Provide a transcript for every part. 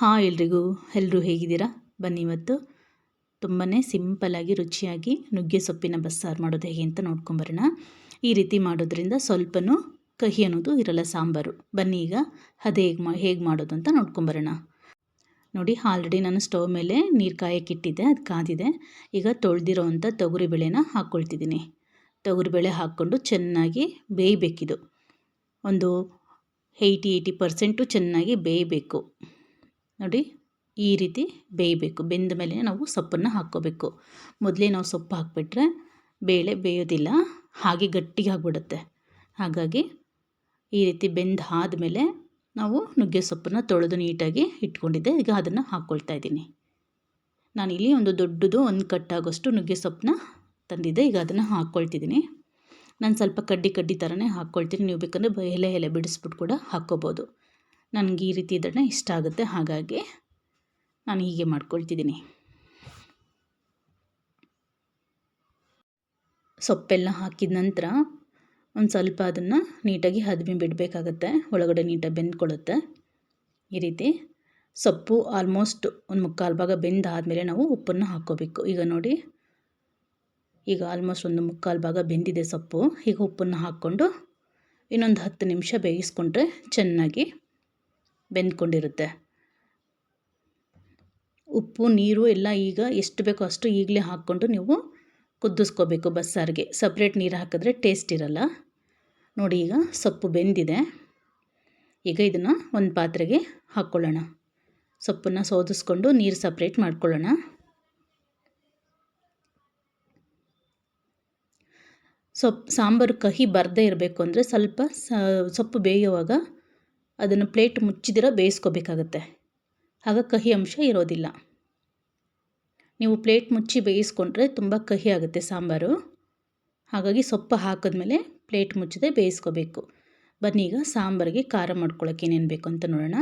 Hi ಎಲ್ರಿಗೂ ಎಲ್ಲರೂ ಹೇಗಿದ್ದೀರಾ? ಬನ್ನಿ ಇವತ್ತು ತುಂಬಾ ಸಿಂಪಲಾಗಿ ರುಚಿಯಾಗಿ ನುಗ್ಗೆ ಸೊಪ್ಪಿನ ಬಸ್ಸಾರು ಮಾಡೋದು ಹೇಗೆ ಅಂತ ನೋಡ್ಕೊಂಬರೋಣ ಈ ರೀತಿ ಮಾಡೋದ್ರಿಂದ ಸ್ವಲ್ಪನೂ ಕಹಿ ಅನ್ನೋದು ಇರಲ್ಲ, ಸಾಂಬಾರು. ಬನ್ನಿ ಈಗ ಅದೇ ಹೇಗೆ ಮಾ, ಹೇಗೆ ಮಾಡೋದು ಅಂತ ನೋಡ್ಕೊಂಬರೋಣ ನೋಡಿ, ಆಲ್ರೆಡಿ ನಾನು ಸ್ಟವ್ ಮೇಲೆ ನೀರು ಕಾಯಕ್ಕಿಟ್ಟಿದ್ದೆ ಅದು ಕಾದಿದೆ. ಈಗ ತೊಳೆದಿರೋ ಅಂಥ ತೊಗರಿಬೇಳೆನ ಹಾಕ್ಕೊಳ್ತಿದ್ದೀನಿ ತೊಗರಿಬೇಳೆ ಹಾಕ್ಕೊಂಡು ಚೆನ್ನಾಗಿ ಬೇಯಬೇಕಿದು. ಒಂದು ಏಯ್ಟಿ ಏಯ್ಟಿ ಪರ್ಸೆಂಟು ಚೆನ್ನಾಗಿ ಬೇಯಬೇಕು. ನೋಡಿ ಈ ರೀತಿ ಬೇಯಬೇಕು. ಬೆಂದ ಮೇಲೆ ನಾವು ಸೊಪ್ಪನ್ನು ಹಾಕ್ಕೋಬೇಕು. ಮೊದಲೇ ನಾವು ಸೊಪ್ಪು ಹಾಕಿಬಿಟ್ರೆ ಬೇಳೆ ಬೇಯೋದಿಲ್ಲ, ಹಾಗೆ ಗಟ್ಟಿಗೆ ಆಗಿಬಿಡುತ್ತೆ. ಹಾಗಾಗಿ ಈ ರೀತಿ ಬೆಂದು ಆದಮೇಲೆ ನಾವು ನುಗ್ಗೆ ಸೊಪ್ಪನ್ನು ತೊಳೆದು ನೀಟಾಗಿ ಇಟ್ಕೊಂಡಿದ್ದೆ. ಈಗ ಅದನ್ನು ಹಾಕ್ಕೊಳ್ತಾ ಇದ್ದೀನಿ. ಇಲ್ಲಿ ಒಂದು ದೊಡ್ಡದು ಒಂದು ಕಟ್ಟಾಗೋಷ್ಟು ನುಗ್ಗೆ ಸೊಪ್ಪನ್ನ ತಂದಿದ್ದೆ. ಈಗ ಅದನ್ನು ಹಾಕ್ಕೊಳ್ತಿದ್ದೀನಿ. ನಾನು ಸ್ವಲ್ಪ ಕಡ್ಡಿ ಕಡ್ಡಿ ಥರನೇ ಹಾಕ್ಕೊಳ್ತೀನಿ. ನೀವು ಬೇಕಂದರೆ ಎಲೆ ಎಲೆ ಬಿಡಿಸ್ಬಿಟ್ಟು ಕೂಡ ಹಾಕ್ಕೋಬೋದು. ನನಗೆ ಈ ರೀತಿ ಇದನ್ನು ಇಷ್ಟ ಆಗುತ್ತೆ. ಹಾಗಾಗಿ ನಾನು ಹೀಗೆ ಮಾಡ್ಕೊಳ್ತಿದ್ದೀನಿ. ಸೊಪ್ಪೆಲ್ಲ ಹಾಕಿದ ನಂತರ ಒಂದು ಸ್ವಲ್ಪ ಅದನ್ನು ನೀಟಾಗಿ ಹದ್ಮಿ ಬಿಡಬೇಕಾಗತ್ತೆ. ಒಳಗಡೆ ನೀಟಾಗಿ ಬೆಂದ್ಕೊಳ್ಳುತ್ತೆ. ಈ ರೀತಿ ಸೊಪ್ಪು ಆಲ್ಮೋಸ್ಟ್ ಒಂದು ಮುಕ್ಕಾಲು ಭಾಗ ಬೆಂದಾದಮೇಲೆ ನಾವು ಉಪ್ಪನ್ನು ಹಾಕ್ಕೋಬೇಕು. ಈಗ ನೋಡಿ, ಈಗ ಆಲ್ಮೋಸ್ಟ್ ಒಂದು ಮುಕ್ಕಾಲು ಭಾಗ ಬೆಂದಿದೆ ಸೊಪ್ಪು. ಈಗ ಉಪ್ಪನ್ನು ಹಾಕ್ಕೊಂಡು ಇನ್ನೊಂದು ಹತ್ತು ನಿಮಿಷ ಬೇಯಿಸ್ಕೊಂಡ್ರೆ ಚೆನ್ನಾಗಿ ಬೆಂದ್ಕೊಂಡಿರುತ್ತೆ. ಉಪ್ಪು, ನೀರು ಎಲ್ಲ ಈಗ ಎಷ್ಟು ಬೇಕೋ ಅಷ್ಟು ಈಗಲೇ ಹಾಕ್ಕೊಂಡು ನೀವು ಕುದಿಸ್ಕೋಬೇಕು ಬಸ್ಸಾರಿಗೆ. ಸಪ್ರೇಟ್ ನೀರು ಹಾಕಿದ್ರೆ ಟೇಸ್ಟ್ ಇರಲ್ಲ. ನೋಡಿ ಈಗ ಸೊಪ್ಪು ಬೆಂದಿದೆ. ಈಗ ಇದನ್ನು ಒಂದು ಪಾತ್ರೆಗೆ ಹಾಕ್ಕೊಳ್ಳೋಣ. ಸೊಪ್ಪನ್ನು ಸೋದಿಸ್ಕೊಂಡು ನೀರು ಸಪ್ರೇಟ್ ಮಾಡ್ಕೊಳ್ಳೋಣ. ಸೊಪ್ಪು ಸಾಂಬಾರು ಕಹಿ ಬರದೇ ಇರಬೇಕು ಅಂದರೆ ಸ್ವಲ್ಪ ಸೊಪ್ಪು ಬೇಯುವಾಗ ಅದನ್ನು ಪ್ಲೇಟ್ ಮುಚ್ಚಿದಿರ ಬೇಯಿಸ್ಕೋಬೇಕಾಗತ್ತೆ. ಆಗ ಕಹಿ ಅಂಶ ಇರೋದಿಲ್ಲ. ನೀವು ಪ್ಲೇಟ್ ಮುಚ್ಚಿ ಬೇಯಿಸ್ಕೊಂಡ್ರೆ ತುಂಬ ಕಹಿ ಆಗುತ್ತೆ ಸಾಂಬಾರು. ಹಾಗಾಗಿ ಸೊಪ್ಪು ಹಾಕಿದ್ಮೇಲೆ ಪ್ಲೇಟ್ ಮುಚ್ಚದೆ ಬೇಯಿಸ್ಕೋಬೇಕು. ಬನ್ನಿ ಈಗ ಸಾಂಬಾರಿಗೆ ಖಾರ ಮಾಡ್ಕೊಳ್ಳೋಕೆ ಏನೇನು ಬೇಕು ಅಂತ ನೋಡೋಣ.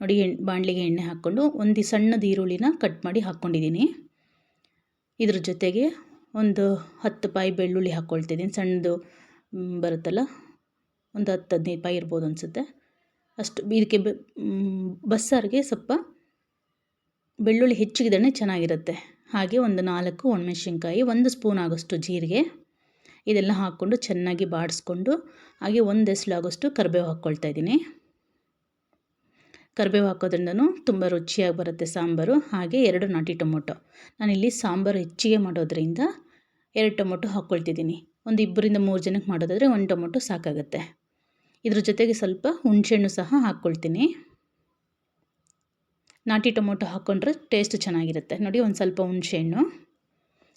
ನೋಡಿ ಎಣ್ಣೆ ಬಾಣಲಿಗೆ ಎಣ್ಣೆ ಹಾಕ್ಕೊಂಡು ಒಂದು ಸಣ್ಣದು ಈರುಳ್ಳಿನ ಕಟ್ ಮಾಡಿ ಹಾಕ್ಕೊಂಡಿದ್ದೀನಿ ಇದ್ರ ಜೊತೆಗೆ ಒಂದು ಹತ್ತು ಪಾಯಿ ಬೆಳ್ಳುಳ್ಳಿ ಹಾಕ್ಕೊಳ್ತಿದ್ದೀನಿ ಸಣ್ಣದು ಬರುತ್ತಲ್ಲ? ಒಂದು ಹತ್ತು ಹದಿನೈದು ಪಾಯಿ ಇರ್ಬೋದು ಅನಿಸುತ್ತೆ. ಅಷ್ಟು ಇದಕ್ಕೆ ಬಸ್ಸಾರಿಗೆ ಸ್ವಲ್ಪ ಬೆಳ್ಳುಳ್ಳಿ ಹೆಚ್ಚಿಗಿದ್ರೆ ಚೆನ್ನಾಗಿರುತ್ತೆ. ಹಾಗೆ ಒಂದು ನಾಲ್ಕು ಒಣಮೆಣ್ಸಿನ್ಕಾಯಿ, ಒಂದು ಸ್ಪೂನ್ ಆಗೋಷ್ಟು ಜೀರಿಗೆ, ಇದೆಲ್ಲ ಹಾಕ್ಕೊಂಡು ಚೆನ್ನಾಗಿ ಬಾಡಿಸ್ಕೊಂಡು ಹಾಗೆ ಒಂದು ಆಗೋಷ್ಟು ಕರಿಬೇವು ಹಾಕ್ಕೊಳ್ತಾ ಇದ್ದೀನಿ. ಕರಿಬೇವು ಹಾಕೋದ್ರಿಂದನೂ ತುಂಬ ರುಚಿಯಾಗಿ ಬರುತ್ತೆ ಸಾಂಬಾರು. ಹಾಗೆ ಎರಡು ನಾಟಿ ಟೊಮೊಟೊ. ನಾನಿಲ್ಲಿ ಸಾಂಬಾರು ಹೆಚ್ಚಿಗೆ ಮಾಡೋದ್ರಿಂದ ಎರಡು ಟೊಮೊಟೊ ಹಾಕ್ಕೊಳ್ತಿದ್ದೀನಿ. ಒಂದು ಇಬ್ಬರಿಂದ ಮೂರು ಜನಕ್ಕೆ ಮಾಡೋದಾದರೆ ಒಂದು ಟೊಮೊಟೊ ಸಾಕಾಗುತ್ತೆ. ಇದ್ರ ಜೊತೆಗೆ ಸ್ವಲ್ಪ ಹುಣಸೆಹಣ್ಣು ಸಹ ಹಾಕ್ಕೊಳ್ತೀನಿ. ನಾಟಿ ಟೊಮೊಟೊ ಹಾಕ್ಕೊಂಡ್ರೆ ಟೇಸ್ಟ್ ಚೆನ್ನಾಗಿರುತ್ತೆ. ನೋಡಿ, ಒಂದು ಸ್ವಲ್ಪ ಹುಣಸೆಹಣ್ಣು.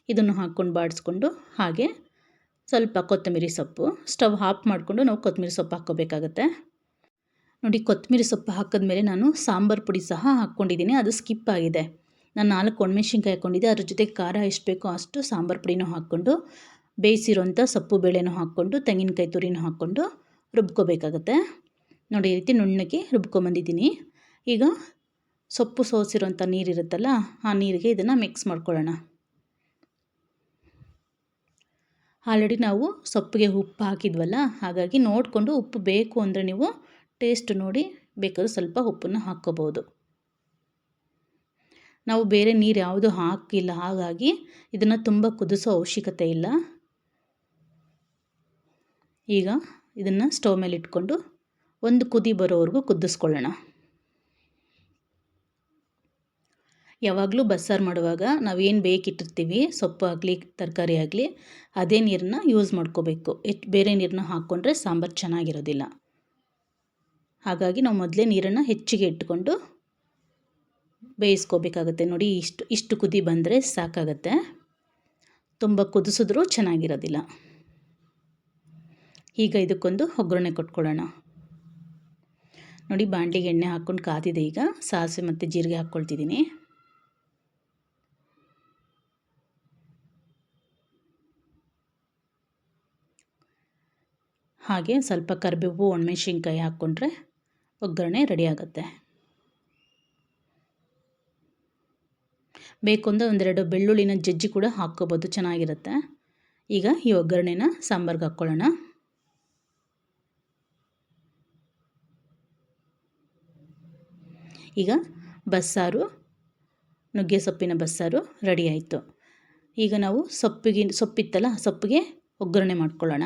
ಇದನ್ನು ಹಾಕ್ಕೊಂಡು ಬಾಡಿಸ್ಕೊಂಡು ಹಾಗೆ ಸ್ವಲ್ಪ ಕೊತ್ತಂಬರಿ ಸೊಪ್ಪು. ಸ್ಟವ್ ಆಫ್ ಮಾಡಿಕೊಂಡು ನಾವು ಕೊತ್ತಂಬರಿ ಸೊಪ್ಪು ಹಾಕ್ಕೋಬೇಕಾಗತ್ತೆ. ನೋಡಿ, ಕೊತ್ತಂಬರಿ ಸೊಪ್ಪು ಹಾಕಿದ್ಮೇಲೆ ನಾನು ಸಾಂಬಾರು ಪುಡಿ ಸಹ ಹಾಕ್ಕೊಂಡಿದ್ದೀನಿ. ಅದು ಸ್ಕಿಪ್ ಆಗಿದೆ. ನಾನು ನಾಲ್ಕು ಒಣಮೆಣ್ಸಿನ್ಕಾಯಿ ಹಾಕ್ಕೊಂಡಿದ್ದೆ. ಅದ್ರ ಜೊತೆ ಖಾರ ಎಷ್ಟು ಬೇಕೋ ಅಷ್ಟು ಸಾಂಬಾರು ಪುಡಿನೂ ಹಾಕ್ಕೊಂಡು ಬೇಯಿಸಿರೋಂಥ ಸೊಪ್ಪು, ಬೇಳೆನೂ ಹಾಕ್ಕೊಂಡು, ತೆಂಗಿನಕಾಯಿ ತುರಿನೂ ಹಾಕ್ಕೊಂಡು ರುಬ್ಕೋಬೇಕಾಗತ್ತೆ. ನೋಡಿ, ಈ ರೀತಿ ನುಣ್ಣಗೆ ರುಬ್ಕೊಂಬಂದಿದ್ದೀನಿ ಈಗ ಸೊಪ್ಪು ಸೋಸಿರೋಂಥ ನೀರಿರುತ್ತಲ್ಲ, ಆ ನೀರಿಗೆ ಇದನ್ನು ಮಿಕ್ಸ್ ಮಾಡ್ಕೊಳ್ಳೋಣ. ಆಲ್ರೆಡಿ ನಾವು ಸೊಪ್ಪಿಗೆ ಉಪ್ಪು ಹಾಕಿದ್ವಲ್ಲ, ಹಾಗಾಗಿ ನೋಡಿಕೊಂಡು ಉಪ್ಪು ಬೇಕು ಅಂದರೆ ನೀವು ಟೇಸ್ಟ್ ನೋಡಿ, ಬೇಕಾದ್ರೆ ಸ್ವಲ್ಪ ಉಪ್ಪನ್ನು ಹಾಕ್ಕೋಬೋದು. ನಾವು ಬೇರೆ ನೀರು ಯಾವುದು ಹಾಕಿಲ್ಲ, ಹಾಗಾಗಿ ಇದನ್ನು ತುಂಬ ಕುದಿಸೋ ಅವಶ್ಯಕತೆ ಇಲ್ಲ. ಈಗ ಇದನ್ನು ಸ್ಟವ್ ಮೇಲೆ ಇಟ್ಕೊಂಡು ಒಂದು ಕುದಿ ಬರೋವರೆಗೂ ಕುದಿಸ್ಕೊಳ್ಳೋಣ. ಯಾವಾಗಲೂ ಬಸ್ಸಾರು ಮಾಡುವಾಗ ನಾವೇನು ಬೇಕಿಟ್ಟಿರ್ತೀವಿ, ಸೊಪ್ಪು ಆಗಲಿ, ತರಕಾರಿ ಆಗಲಿ, ಅದೇ ನೀರನ್ನ ಯೂಸ್ ಮಾಡ್ಕೋಬೇಕು. ಹೆಚ್ಚು ಬೇರೆ ನೀರನ್ನ ಹಾಕ್ಕೊಂಡ್ರೆ ಸಾಂಬಾರು ಚೆನ್ನಾಗಿರೋದಿಲ್ಲ. ಹಾಗಾಗಿ ನಾವು ಮೊದಲೇ ನೀರನ್ನು ಹೆಚ್ಚಿಗೆ ಇಟ್ಕೊಂಡು ಬೇಯಿಸ್ಕೋಬೇಕಾಗತ್ತೆ. ನೋಡಿ ಇಷ್ಟು ಇಷ್ಟು ಕುದಿ ಬಂದರೆ ಸಾಕಾಗತ್ತೆ. ತುಂಬ ಕುದಿಸಿದ್ರೂ ಚೆನ್ನಾಗಿರೋದಿಲ್ಲ. ಈಗ ಇದಕ್ಕೊಂದು ಒಗ್ಗರಣೆ ಕೊಟ್ಕೊಳ್ಳೋಣ. ನೋಡಿ ಬಾಂಡ್ಲಿಗೆ ಎಣ್ಣೆ ಹಾಕ್ಕೊಂಡು ಕಾದಿದೆ ಈಗ. ಸಾಸಿವೆ ಮತ್ತು ಜೀರಿಗೆ ಹಾಕ್ಕೊಳ್ತಿದ್ದೀನಿ. ಹಾಗೆ ಸ್ವಲ್ಪ ಕರಿಬೇವು, ಒಣಮೆಣಸಿನ್ಕಾಯಿ ಹಾಕ್ಕೊಂಡ್ರೆ ಒಗ್ಗರಣೆ ರೆಡಿ ಆಗುತ್ತೆ. ಬೇಕು ಅಂದರೆ ಒಂದೆರಡು ಬೆಳ್ಳುಳ್ಳಿನ ಜಜ್ಜಿ ಕೂಡ ಹಾಕ್ಕೋಬೋದು, ಚೆನ್ನಾಗಿರುತ್ತೆ. ಈಗ ಈ ಒಗ್ಗರಣೆನ ಸಾಂಬಾರ್ಗೆ ಹಾಕ್ಕೊಳ್ಳೋಣ. ಈಗ ಬಸ್ಸಾರು, ನುಗ್ಗೆ ಸೊಪ್ಪಿನ ಬಸ್ಸಾರು ರೆಡಿ ಆಯಿತು. ಈಗ ನಾವು ಸೊಪ್ಪಿಗೆ, ಸೊಪ್ಪಿತ್ತಲ್ಲ, ಸೊಪ್ಪಿಗೆ ಒಗ್ಗರಣೆ ಮಾಡ್ಕೊಳ್ಳೋಣ.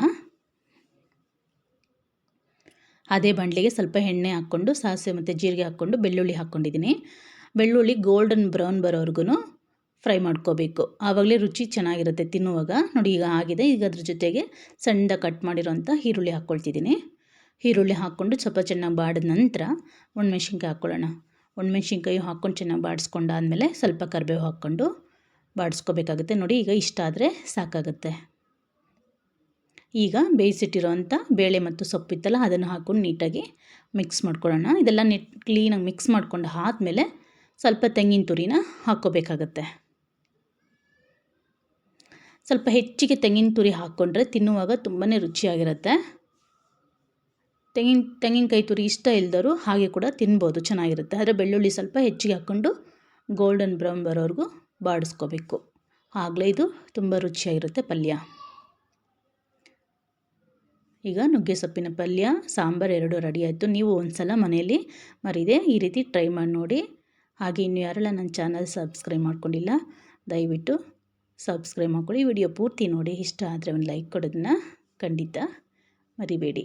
ಅದೇ ಬಂಡ್ಲಿಗೆ ಸ್ವಲ್ಪ ಎಣ್ಣೆ ಹಾಕ್ಕೊಂಡು, ಸಾಸಿವೆ ಮತ್ತು ಜೀರಿಗೆ ಹಾಕ್ಕೊಂಡು, ಬೆಳ್ಳುಳ್ಳಿ ಹಾಕ್ಕೊಂಡಿದ್ದೀನಿ. ಬೆಳ್ಳುಳ್ಳಿ ಗೋಲ್ಡನ್ ಬ್ರೌನ್ ಬರೋವರೆಗೂ ಫ್ರೈ ಮಾಡ್ಕೋಬೇಕು. ಆವಾಗಲೇ ರುಚಿ ಚೆನ್ನಾಗಿರುತ್ತೆ ತಿನ್ನುವಾಗ. ನೋಡಿ ಈಗ ಆಗಿದೆ. ಈಗ ಅದ್ರ ಜೊತೆಗೆ ಸಣ್ಣ ಕಟ್ ಮಾಡಿರೋಂಥ ಈರುಳ್ಳಿ ಹಾಕ್ಕೊಳ್ತಿದ್ದೀನಿ. ಈರುಳ್ಳಿ ಹಾಕ್ಕೊಂಡು ಸ್ವಲ್ಪ ಚೆನ್ನಾಗಿ ಬಾಡಿದ ನಂತರ ಒಣಮೆಣ್ಸಿನ್ಕಾಯಿ ಹಾಕ್ಕೊಳ್ಳೋಣ. ಒಣಮೆಣ್ಸಿನ್ಕಾಯಿ ಹಾಕ್ಕೊಂಡು ಚೆನ್ನಾಗಿ ಬಾಡಿಸ್ಕೊಂಡಾದಮೇಲೆ ಸ್ವಲ್ಪ ಕರಿಬೇವು ಹಾಕ್ಕೊಂಡು ಬಾಡಿಸ್ಕೋಬೇಕಾಗುತ್ತೆ. ನೋಡಿ, ಈಗ ಇಷ್ಟ ಆದರೆ ಸಾಕಾಗುತ್ತೆ. ಈಗ ಬೇಯಿಸಿಟ್ಟಿರೋವಂಥ ಬೇಳೆ ಮತ್ತು ಸೊಪ್ಪಿತ್ತಲ್ಲ ಅದನ್ನು ಹಾಕ್ಕೊಂಡು ನೀಟಾಗಿ ಮಿಕ್ಸ್ ಮಾಡ್ಕೊಳ್ಳೋಣ. ಇದೆಲ್ಲ ನೀಟ್ ಕ್ಲೀನಾಗಿ ಮಿಕ್ಸ್ ಮಾಡ್ಕೊಂಡು ಆದಮೇಲೆ ಸ್ವಲ್ಪ ತೆಂಗಿನ ತುರಿನ ಹಾಕ್ಕೋಬೇಕಾಗತ್ತೆ. ಸ್ವಲ್ಪ ಹೆಚ್ಚಿಗೆ ತೆಂಗಿನ ತುರಿ ಹಾಕ್ಕೊಂಡ್ರೆ ತಿನ್ನುವಾಗ ತುಂಬಾ ರುಚಿಯಾಗಿರುತ್ತೆ. ತೆಂಗಿನ ತೆಂಗಿನಕಾಯಿ ತುರಿ ಇಷ್ಟ ಇಲ್ದವರು ಹಾಗೆ ಕೂಡ ತಿನ್ಬೋದು, ಚೆನ್ನಾಗಿರುತ್ತೆ. ಆದರೆ ಬೆಳ್ಳುಳ್ಳಿ ಸ್ವಲ್ಪ ಹೆಚ್ಚಿಗೆ ಹಾಕ್ಕೊಂಡು ಗೋಲ್ಡನ್ ಬ್ರೌನ್ ಬರೋವರೆಗೂ ಬಾಡಿಸ್ಕೋಬೇಕು. ಆಗಲೇ ಇದು ತುಂಬ ರುಚಿಯಾಗಿರುತ್ತೆ ಪಲ್ಯ. ಈಗ ನುಗ್ಗೆ ಸೊಪ್ಪಿನ ಪಲ್ಯ, ಸಾಂಬಾರು ಎರಡು ರೆಡಿ ಆಯಿತು. ನೀವು ಒಂದು ಸಲ ಮನೆಯಲ್ಲಿ ಮರಿದೆ ಈ ರೀತಿ ಟ್ರೈ ಮಾಡಿ ನೋಡಿ. ಹಾಗೆ ಇನ್ನು ಯಾರೆಲ್ಲ ನನ್ನ ಚಾನಲ್ ಸಬ್ಸ್ಕ್ರೈಬ್ ಮಾಡ್ಕೊಂಡಿಲ್ಲ, ದಯವಿಟ್ಟು ಸಬ್ಸ್ಕ್ರೈಬ್ ಮಾಡ್ಕೊಳ್ಳಿ. ವಿಡಿಯೋ ಪೂರ್ತಿ ನೋಡಿ. ಇಷ್ಟ ಆದರೆ ಒಂದು ಲೈಕ್ ಕೊಡೋದನ್ನ ಖಂಡಿತ ಮರಿಬೇಡಿ.